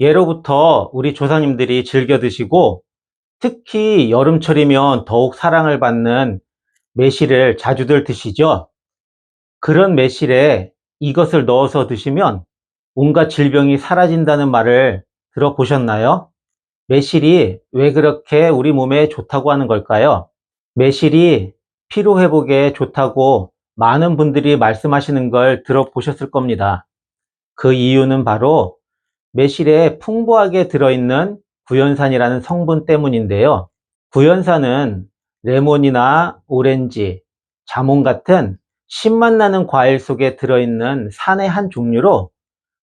예로부터 우리 조상님들이 즐겨 드시고 특히 여름철이면 더욱 사랑을 받는 매실을 자주들 드시죠? 그런 매실에 이것을 넣어서 드시면 온갖 질병이 사라진다는 말을 들어보셨나요? 매실이 왜 그렇게 우리 몸에 좋다고 하는 걸까요? 매실이 피로 회복에 좋다고 많은 분들이 말씀하시는 걸 들어보셨을 겁니다. 그 이유는 바로 매실에 풍부하게 들어있는 구연산이라는 성분 때문인데요. 구연산은 레몬이나 오렌지, 자몽 같은 신맛 나는 과일 속에 들어있는 산의 한 종류로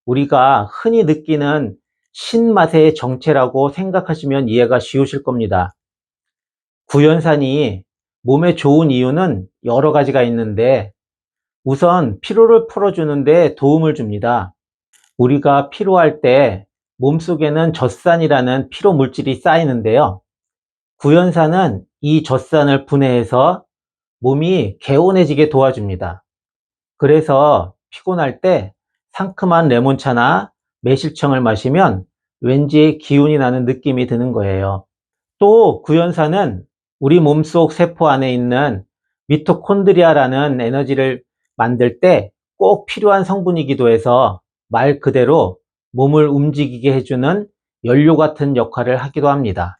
우리가 흔히 느끼는 신맛의 정체라고 생각하시면 이해가 쉬우실 겁니다. 구연산이 몸에 좋은 이유는 여러 가지가 있는데 우선 피로를 풀어주는데 도움을 줍니다. 우리가 피로할 때 몸속에는 젖산이라는 피로 물질이 쌓이는데요. 구연산은 이 젖산을 분해해서 몸이 개운해지게 도와줍니다. 그래서 피곤할 때 상큼한 레몬차나 매실청을 마시면 왠지 기운이 나는 느낌이 드는 거예요. 또 구연산은 우리 몸속 세포 안에 있는 미토콘드리아라는 에너지를 만들 때 꼭 필요한 성분이기도 해서 말 그대로 몸을 움직이게 해주는 연료 같은 역할을 하기도 합니다.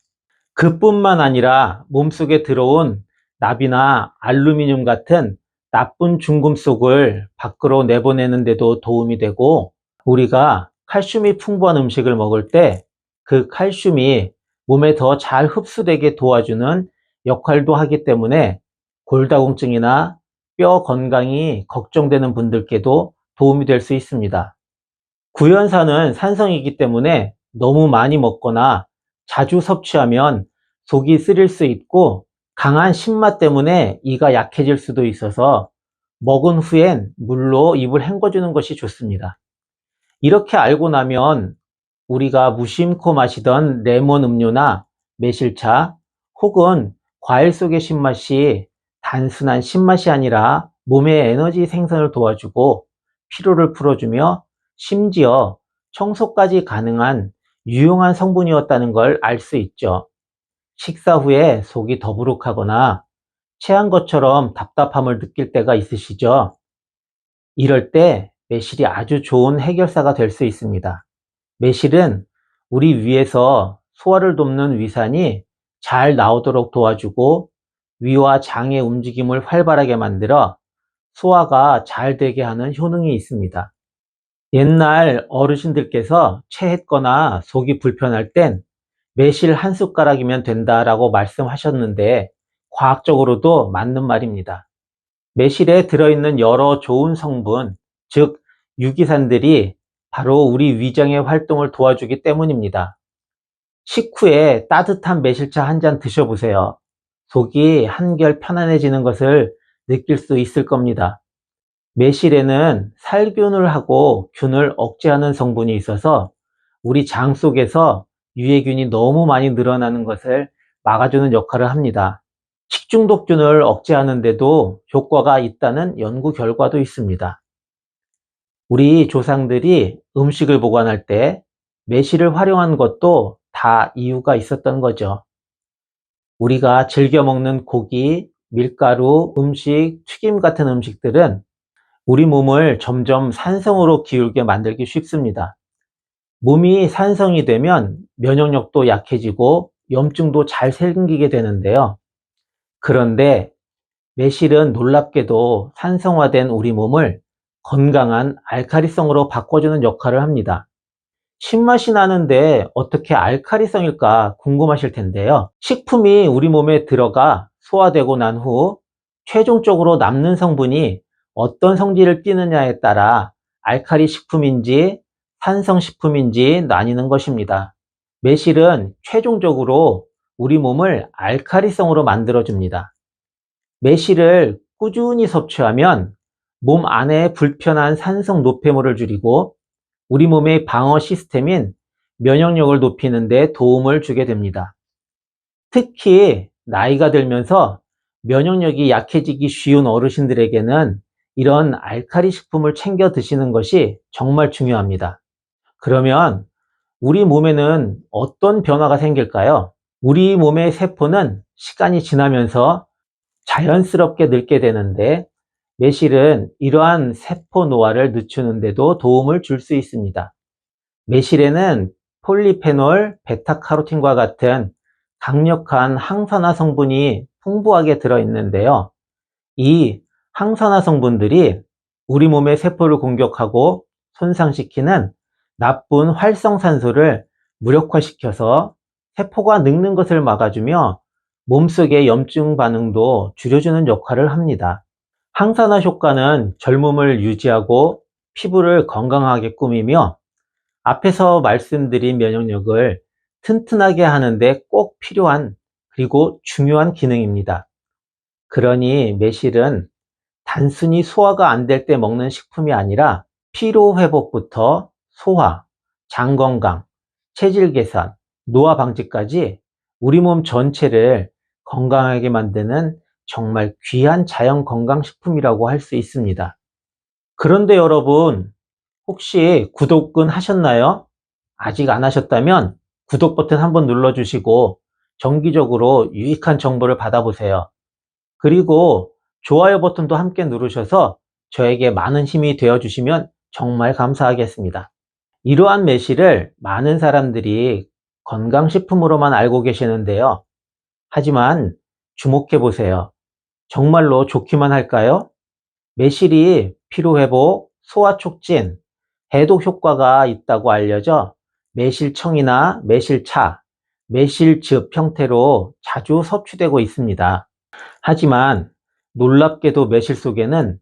그뿐만 아니라 몸속에 들어온 납이나 알루미늄 같은 나쁜 중금속을 밖으로 내보내는 데도 도움이 되고 우리가 칼슘이 풍부한 음식을 먹을 때 그 칼슘이 몸에 더 잘 흡수되게 도와주는 역할도 하기 때문에 골다공증이나 뼈 건강이 걱정되는 분들께도 도움이 될 수 있습니다. 구연산은 산성이기 때문에 너무 많이 먹거나 자주 섭취하면 속이 쓰릴 수 있고 강한 신맛 때문에 이가 약해질 수도 있어서 먹은 후엔 물로 입을 헹궈주는 것이 좋습니다. 이렇게 알고 나면 우리가 무심코 마시던 레몬 음료나 매실차 혹은 과일 속의 신맛이 단순한 신맛이 아니라 몸의 에너지 생산을 도와주고 피로를 풀어주며 심지어 청소까지 가능한 유용한 성분이었다는 걸 알 수 있죠. 식사 후에 속이 더부룩하거나 체한 것처럼 답답함을 느낄 때가 있으시죠? 이럴 때 매실이 아주 좋은 해결사가 될 수 있습니다. 매실은 우리 위에서 소화를 돕는 위산이 잘 나오도록 도와주고 위와 장의 움직임을 활발하게 만들어 소화가 잘 되게 하는 효능이 있습니다. 옛날 어르신들께서 체했거나 속이 불편할 땐 매실 한 숟가락이면 된다라고 말씀하셨는데 과학적으로도 맞는 말입니다. 매실에 들어있는 여러 좋은 성분, 즉 유기산들이 바로 우리 위장의 활동을 도와주기 때문입니다. 식후에 따뜻한 매실차 한 잔 드셔보세요. 속이 한결 편안해지는 것을 느낄 수 있을 겁니다. 매실에는 살균을 하고 균을 억제하는 성분이 있어서 우리 장 속에서 유해균이 너무 많이 늘어나는 것을 막아주는 역할을 합니다. 식중독균을 억제하는데도 효과가 있다는 연구 결과도 있습니다. 우리 조상들이 음식을 보관할 때 매실을 활용한 것도 다 이유가 있었던 거죠. 우리가 즐겨 먹는 고기, 밀가루, 음식, 튀김 같은 음식들은 우리 몸을 점점 산성으로 기울게 만들기 쉽습니다. 몸이 산성이 되면 면역력도 약해지고 염증도 잘 생기게 되는데요. 그런데 매실은 놀랍게도 산성화된 우리 몸을 건강한 알카리성으로 바꿔주는 역할을 합니다. 신맛이 나는데 어떻게 알카리성일까 궁금하실 텐데요. 식품이 우리 몸에 들어가 소화되고 난 후 최종적으로 남는 성분이 어떤 성질을 띠느냐에 따라 알카리 식품인지 산성 식품인지 나뉘는 것입니다. 매실은 최종적으로 우리 몸을 알카리성으로 만들어줍니다. 매실을 꾸준히 섭취하면 몸 안에 불편한 산성 노폐물을 줄이고 우리 몸의 방어 시스템인 면역력을 높이는 데 도움을 주게 됩니다. 특히 나이가 들면서 면역력이 약해지기 쉬운 어르신들에게는 이런 알카리 식품을 챙겨 드시는 것이 정말 중요합니다. 그러면 우리 몸에는 어떤 변화가 생길까요? 우리 몸의 세포는 시간이 지나면서 자연스럽게 늙게 되는데 매실은 이러한 세포 노화를 늦추는데도 도움을 줄 수 있습니다. 매실에는 폴리페놀, 베타카로틴과 같은 강력한 항산화 성분이 풍부하게 들어있는데요. 이 항산화 성분들이 우리 몸의 세포를 공격하고 손상시키는 나쁜 활성산소를 무력화시켜서 세포가 늙는 것을 막아주며 몸속의 염증 반응도 줄여주는 역할을 합니다. 항산화 효과는 젊음을 유지하고 피부를 건강하게 꾸미며 앞에서 말씀드린 면역력을 튼튼하게 하는데 꼭 필요한 그리고 중요한 기능입니다. 그러니 매실은 단순히 소화가 안 될 때 먹는 식품이 아니라 피로 회복부터 소화, 장 건강, 체질 개선, 노화 방지까지 우리 몸 전체를 건강하게 만드는 정말 귀한 자연 건강식품이라고 할 수 있습니다. 그런데 여러분, 혹시 구독은 하셨나요? 아직 안 하셨다면 구독 버튼 한번 눌러주시고 정기적으로 유익한 정보를 받아보세요. 그리고 좋아요 버튼도 함께 누르셔서 저에게 많은 힘이 되어 주시면 정말 감사하겠습니다. 이러한 매실을 많은 사람들이 건강식품으로만 알고 계시는데요. 하지만 주목해 보세요. 정말로 좋기만 할까요? 매실이 피로회복, 소화 촉진, 해독 효과가 있다고 알려져 매실청이나 매실차, 매실즙 형태로 자주 섭취되고 있습니다. 하지만 놀랍게도 매실 속에는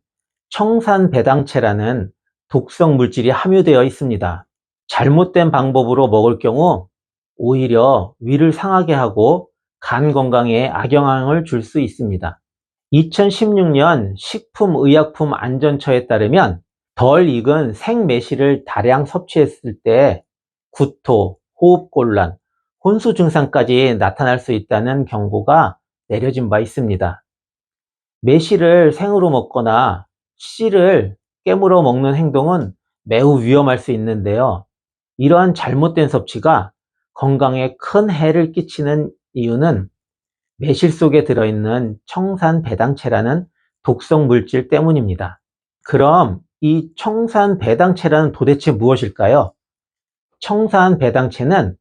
청산 배당체라는 독성 물질이 함유되어 있습니다. 잘못된 방법으로 먹을 경우 오히려 위를 상하게 하고 간 건강에 악영향을 줄 수 있습니다. 2016년 식품의약품 안전처에 따르면 덜 익은 생매실을 다량 섭취했을 때 구토, 호흡곤란, 혼수 증상까지 나타날 수 있다는 경고가 내려진 바 있습니다. 매실을 생으로 먹거나 씨를 깨물어 먹는 행동은 매우 위험할 수 있는데요. 이러한 잘못된 섭취가 건강에 큰 해를 끼치는 이유는 매실 속에 들어있는 청산 배당체라는 독성 물질 때문입니다. 그럼 이 청산 배당체라는 도대체 무엇일까요? 청산 배당체는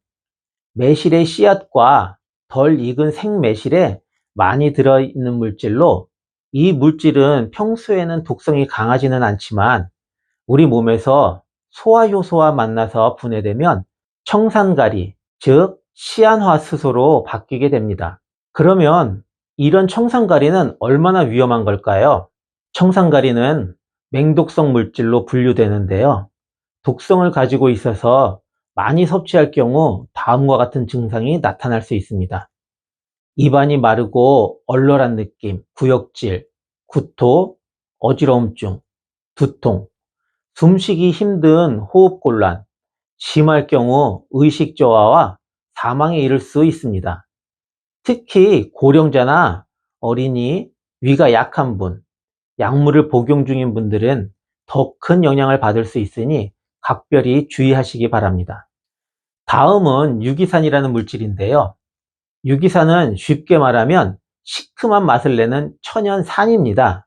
매실의 씨앗과 덜 익은 생매실에 많이 들어있는 물질로 이 물질은 평소에는 독성이 강하지는 않지만 우리 몸에서 소화효소와 만나서 분해되면 청산가리, 즉 시안화수소로 바뀌게 됩니다. 그러면 이런 청산가리는 얼마나 위험한 걸까요? 청산가리는 맹독성 물질로 분류되는데요. 독성을 가지고 있어서 많이 섭취할 경우 다음과 같은 증상이 나타날 수 있습니다. 입안이 마르고 얼얼한 느낌, 구역질, 구토, 어지러움증, 두통, 숨쉬기 힘든 호흡곤란, 심할 경우 의식 저하와 사망에 이를 수 있습니다. 특히 고령자나 어린이, 위가 약한 분, 약물을 복용 중인 분들은 더 큰 영향을 받을 수 있으니 각별히 주의하시기 바랍니다. 다음은 유기산이라는 물질인데요. 유기산은 쉽게 말하면 시큼한 맛을 내는 천연산입니다.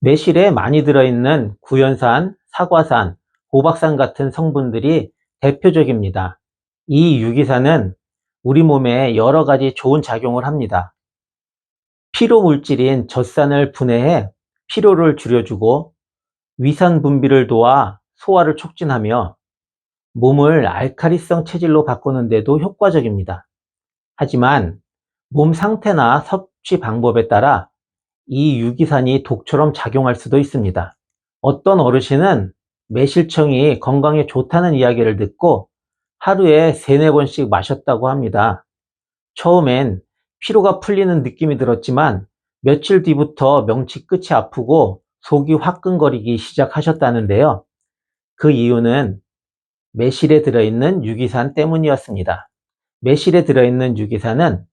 매실에 많이 들어있는 구연산, 사과산, 호박산 같은 성분들이 대표적입니다. 이 유기산은 우리 몸에 여러 가지 좋은 작용을 합니다. 피로 물질인 젖산을 분해해 피로를 줄여주고 위산 분비를 도와 소화를 촉진하며 몸을 알카리성 체질로 바꾸는 데도 효과적입니다. 하지만 몸 상태나 섭취 방법에 따라 이 유기산이 독처럼 작용할 수도 있습니다. 어떤 어르신은 매실청이 건강에 좋다는 이야기를 듣고 하루에 세네 번씩 마셨다고 합니다. 처음엔 피로가 풀리는 느낌이 들었지만 며칠 뒤부터 명치 끝이 아프고 속이 화끈거리기 시작하셨다는데요. 그 이유는 매실에 들어있는 유기산 때문이었습니다. 매실에 들어있는 유기산은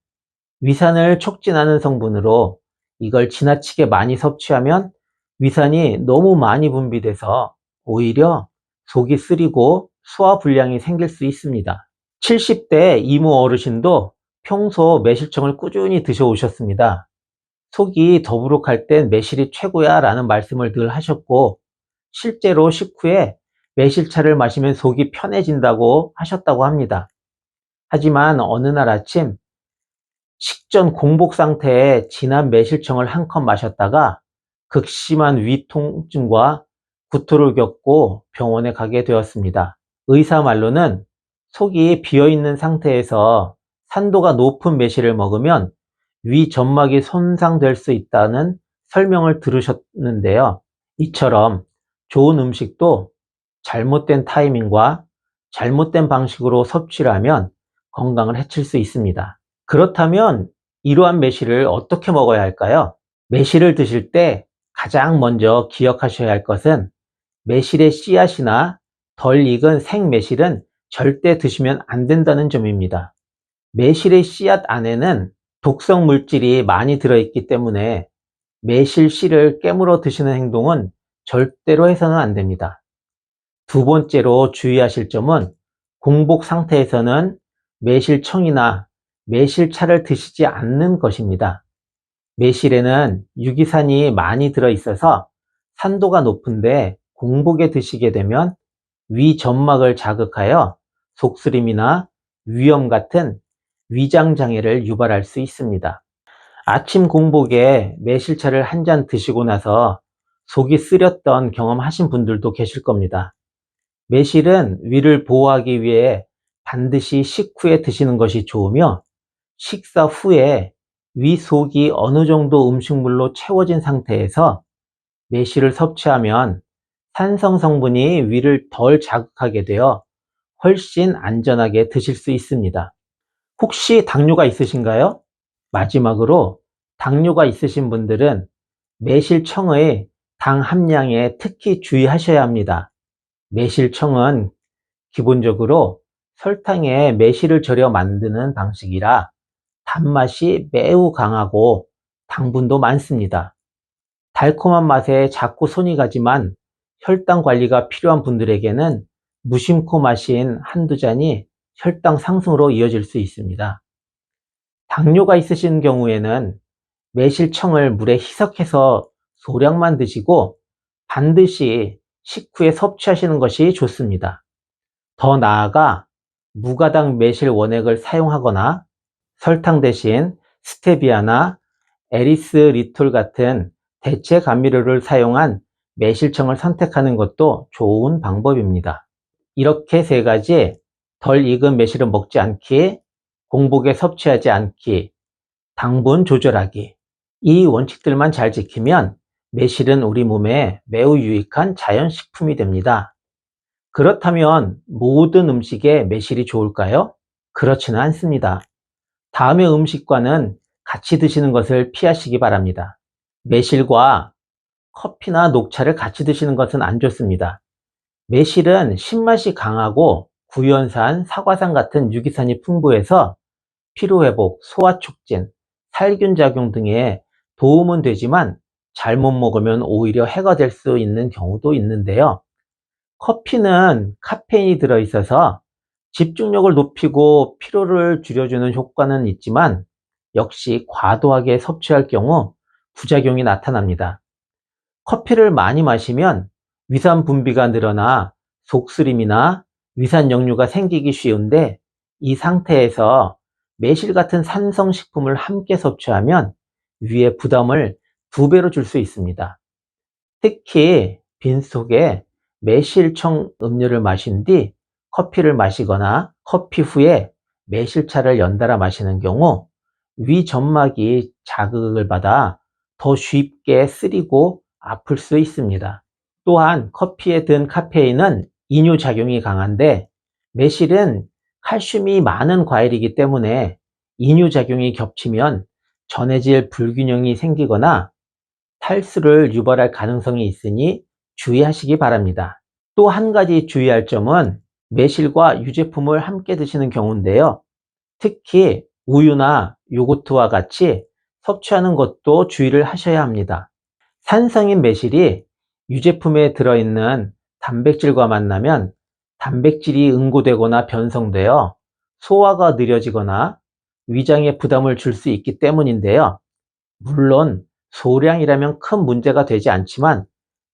위산을 촉진하는 성분으로 이걸 지나치게 많이 섭취하면 위산이 너무 많이 분비돼서 오히려 속이 쓰리고 소화 불량이 생길 수 있습니다. 70대 이모 어르신도 평소 매실청을 꾸준히 드셔오셨습니다. 속이 더부룩할 땐 매실이 최고야 라는 말씀을 늘 하셨고 실제로 식후에 매실차를 마시면 속이 편해진다고 하셨다고 합니다. 하지만 어느 날 아침 식전 공복 상태에 진한 매실청을 한 컵 마셨다가 극심한 위 통증과 구토를 겪고 병원에 가게 되었습니다. 의사 말로는 속이 비어있는 상태에서 산도가 높은 매실을 먹으면 위 점막이 손상될 수 있다는 설명을 들으셨는데요. 이처럼 좋은 음식도 잘못된 타이밍과 잘못된 방식으로 섭취를 하면 건강을 해칠 수 있습니다. 그렇다면 이러한 매실을 어떻게 먹어야 할까요? 매실을 드실 때 가장 먼저 기억하셔야 할 것은 매실의 씨앗이나 덜 익은 생매실은 절대 드시면 안 된다는 점입니다. 매실의 씨앗 안에는 독성 물질이 많이 들어있기 때문에 매실 씨를 깨물어 드시는 행동은 절대로 해서는 안 됩니다. 두 번째로 주의하실 점은 공복 상태에서는 매실청이나 매실차를 드시지 않는 것입니다. 매실에는 유기산이 많이 들어있어서 산도가 높은데 공복에 드시게 되면 위 점막을 자극하여 속쓰림이나 위염 같은 위장 장애를 유발할 수 있습니다. 아침 공복에 매실차를 한 잔 드시고 나서 속이 쓰렸던 경험하신 분들도 계실 겁니다. 매실은 위를 보호하기 위해 반드시 식후에 드시는 것이 좋으며 식사 후에 위 속이 어느 정도 음식물로 채워진 상태에서 매실을 섭취하면 산성 성분이 위를 덜 자극하게 되어 훨씬 안전하게 드실 수 있습니다. 혹시 당뇨가 있으신가요? 마지막으로 당뇨가 있으신 분들은 매실청의 당 함량에 특히 주의하셔야 합니다. 매실청은 기본적으로 설탕에 매실을 절여 만드는 방식이라 단맛이 매우 강하고 당분도 많습니다. 달콤한 맛에 자꾸 손이 가지만 혈당 관리가 필요한 분들에게는 무심코 마신 한두 잔이 혈당 상승으로 이어질 수 있습니다. 당뇨가 있으신 경우에는 매실청을 물에 희석해서 소량만 드시고 반드시 식후에 섭취하시는 것이 좋습니다. 더 나아가 무가당 매실 원액을 사용하거나 설탕 대신 스테비아나 에리스 리톨 같은 대체 감미료를 사용한 매실청을 선택하는 것도 좋은 방법입니다. 이렇게 세 가지 덜 익은 매실을 먹지 않기, 공복에 섭취하지 않기, 당분 조절하기 이 원칙들만 잘 지키면 매실은 우리 몸에 매우 유익한 자연식품이 됩니다. 그렇다면 모든 음식에 매실이 좋을까요? 그렇지는 않습니다. 다음의 음식과는 같이 드시는 것을 피하시기 바랍니다. 매실과 커피나 녹차를 같이 드시는 것은 안 좋습니다. 매실은 신맛이 강하고 구연산, 사과산 같은 유기산이 풍부해서 피로회복, 소화촉진, 살균 작용 등에 도움은 되지만 잘못 먹으면 오히려 해가 될 수 있는 경우도 있는데요. 커피는 카페인이 들어있어서 집중력을 높이고 피로를 줄여주는 효과는 있지만 역시 과도하게 섭취할 경우 부작용이 나타납니다. 커피를 많이 마시면 위산 분비가 늘어나 속쓰림이나 위산 역류가 생기기 쉬운데 이 상태에서 매실 같은 산성식품을 함께 섭취하면 위에 부담을 두 배로 줄 수 있습니다. 특히 빈속에 매실청 음료를 마신 뒤 커피를 마시거나 커피 후에 매실차를 연달아 마시는 경우 위 점막이 자극을 받아 더 쉽게 쓰리고 아플 수 있습니다. 또한 커피에 든 카페인은 이뇨 작용이 강한데 매실은 칼슘이 많은 과일이기 때문에 이뇨 작용이 겹치면 전해질 불균형이 생기거나 탈수를 유발할 가능성이 있으니 주의하시기 바랍니다. 또 한 가지 주의할 점은 매실과 유제품을 함께 드시는 경우인데요. 특히 우유나 요거트와 같이 섭취하는 것도 주의를 하셔야 합니다. 산성인 매실이 유제품에 들어있는 단백질과 만나면 단백질이 응고되거나 변성되어 소화가 느려지거나 위장에 부담을 줄 수 있기 때문인데요. 물론 소량이라면 큰 문제가 되지 않지만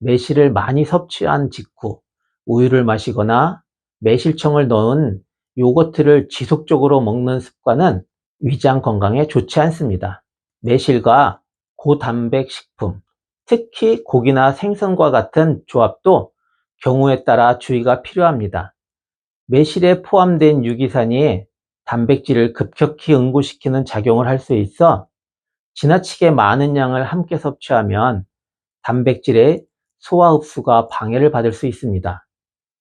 매실을 많이 섭취한 직후 우유를 마시거나 매실청을 넣은 요거트를 지속적으로 먹는 습관은 위장 건강에 좋지 않습니다. 매실과 고단백 식품, 특히 고기나 생선과 같은 조합도 경우에 따라 주의가 필요합니다. 매실에 포함된 유기산이 단백질을 급격히 응고시키는 작용을 할 수 있어 지나치게 많은 양을 함께 섭취하면 단백질의 소화 흡수가 방해를 받을 수 있습니다.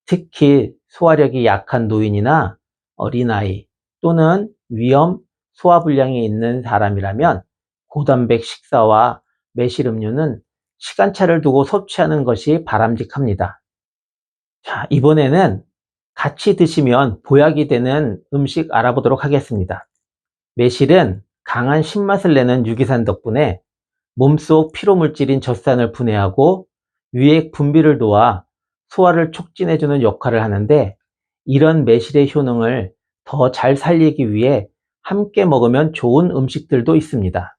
특히 소화력이 약한 노인이나 어린아이 또는 위험 소화불량이 있는 사람이라면 고단백 식사와 매실 음료는 시간차를 두고 섭취하는 것이 바람직합니다. 자, 이번에는 같이 드시면 보약이 되는 음식 알아보도록 하겠습니다. 매실은 강한 신맛을 내는 유기산 덕분에 몸속 피로물질인 젖산을 분해하고 유액 분비를 도와 소화를 촉진해주는 역할을 하는데 이런 매실의 효능을 더 잘 살리기 위해 함께 먹으면 좋은 음식들도 있습니다.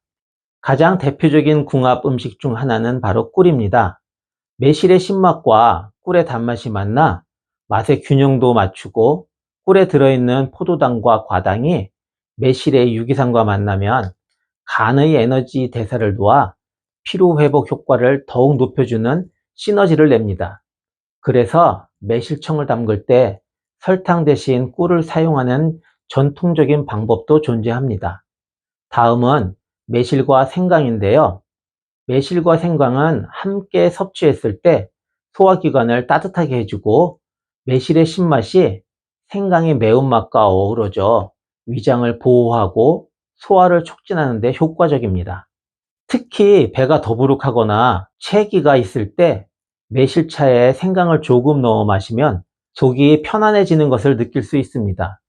가장 대표적인 궁합 음식 중 하나는 바로 꿀입니다. 매실의 신맛과 꿀의 단맛이 만나 맛의 균형도 맞추고 꿀에 들어있는 포도당과 과당이 매실의 유기산과 만나면 간의 에너지 대사를 도와 피로 회복 효과를 더욱 높여주는 시너지를 냅니다. 그래서 매실청을 담글 때 설탕 대신 꿀을 사용하는 전통적인 방법도 존재합니다. 다음은 매실과 생강인데요. 매실과 생강은 함께 섭취했을 때 소화기관을 따뜻하게 해주고 매실의 신맛이 생강의 매운맛과 어우러져 위장을 보호하고 소화를 촉진하는 데 효과적입니다. 특히 배가 더부룩하거나 체기가 있을 때 매실차에 생강을 조금 넣어 마시면 속이 편안해지는 것을 느낄 수 있습니다.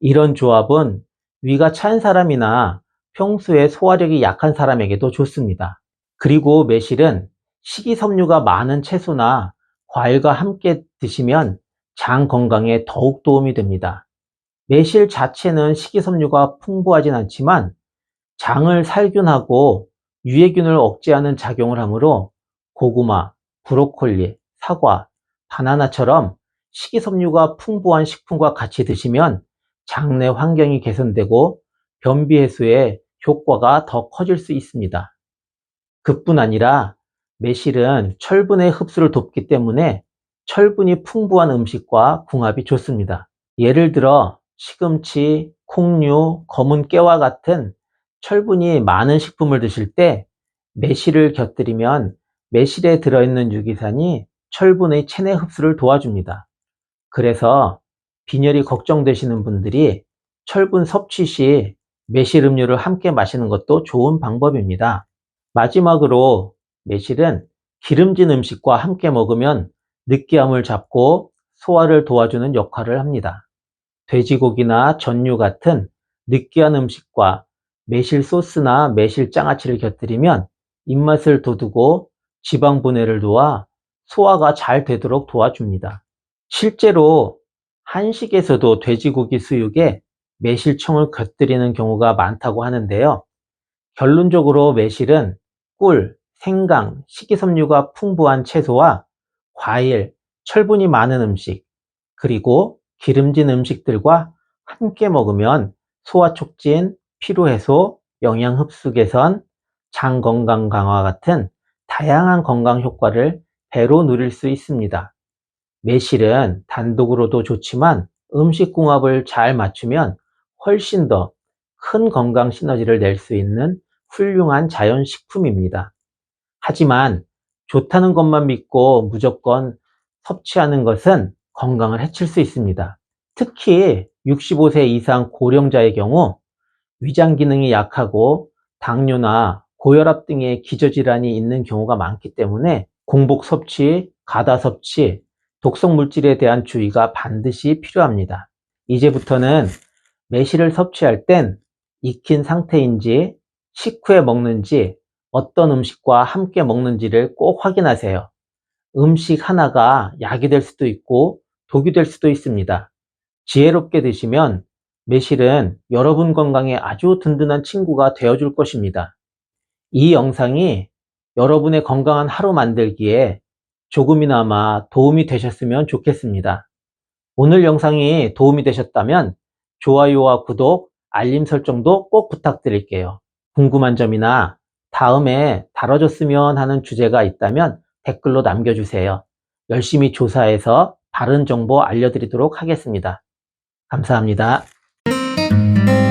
이런 조합은 위가 찬 사람이나 평소에 소화력이 약한 사람에게도 좋습니다. 그리고 매실은 식이섬유가 많은 채소나 과일과 함께 드시면 장 건강에 더욱 도움이 됩니다. 매실 자체는 식이섬유가 풍부하진 않지만 장을 살균하고 유해균을 억제하는 작용을 하므로 고구마, 브로콜리, 사과, 바나나처럼 식이섬유가 풍부한 식품과 같이 드시면 장내 환경이 개선되고 변비 해소에 효과가 더 커질 수 있습니다. 그뿐 아니라 매실은 철분의 흡수를 돕기 때문에 철분이 풍부한 음식과 궁합이 좋습니다. 예를 들어 시금치, 콩류, 검은 깨와 같은 철분이 많은 식품을 드실 때 매실을 곁들이면 매실에 들어있는 유기산이 철분의 체내 흡수를 도와줍니다. 그래서 빈혈이 걱정되시는 분들이 철분 섭취 시 매실 음료를 함께 마시는 것도 좋은 방법입니다. 마지막으로 매실은 기름진 음식과 함께 먹으면 느끼함을 잡고 소화를 도와주는 역할을 합니다. 돼지고기나 전류 같은 느끼한 음식과 매실 소스나 매실 장아찌를 곁들이면 입맛을 돋우고 지방 분해를 도와 소화가 잘 되도록 도와줍니다. 실제로 한식에서도 돼지고기 수육에 매실청을 곁들이는 경우가 많다고 하는데요. 결론적으로 매실은 꿀, 생강, 식이섬유가 풍부한 채소와 과일, 철분이 많은 음식, 그리고 기름진 음식들과 함께 먹으면 소화 촉진, 피로 해소, 영양 흡수 개선, 장 건강 강화 같은 다양한 건강 효과를 배로 누릴 수 있습니다. 매실은 단독으로도 좋지만 음식 궁합을 잘 맞추면 훨씬 더 큰 건강 시너지를 낼 수 있는 훌륭한 자연 식품입니다. 하지만 좋다는 것만 믿고 무조건 섭취하는 것은 건강을 해칠 수 있습니다. 특히 65세 이상 고령자의 경우 위장 기능이 약하고 당뇨나 고혈압 등의 기저질환이 있는 경우가 많기 때문에 공복 섭취, 가다 섭취, 독성 물질에 대한 주의가 반드시 필요합니다. 이제부터는 매실을 섭취할 땐 익힌 상태인지 식후에 먹는지 어떤 음식과 함께 먹는지를 꼭 확인하세요. 음식 하나가 약이 될 수도 있고 독이 될 수도 있습니다. 지혜롭게 드시면 매실은 여러분 건강에 아주 든든한 친구가 되어줄 것입니다. 이 영상이 여러분의 건강한 하루 만들기에 조금이나마 도움이 되셨으면 좋겠습니다. 오늘 영상이 도움이 되셨다면 좋아요와 구독, 알림 설정도 꼭 부탁드릴게요. 궁금한 점이나 다음에 다뤄줬으면 하는 주제가 있다면 댓글로 남겨주세요. 열심히 조사해서 바른 정보 알려드리도록 하겠습니다. 감사합니다. Música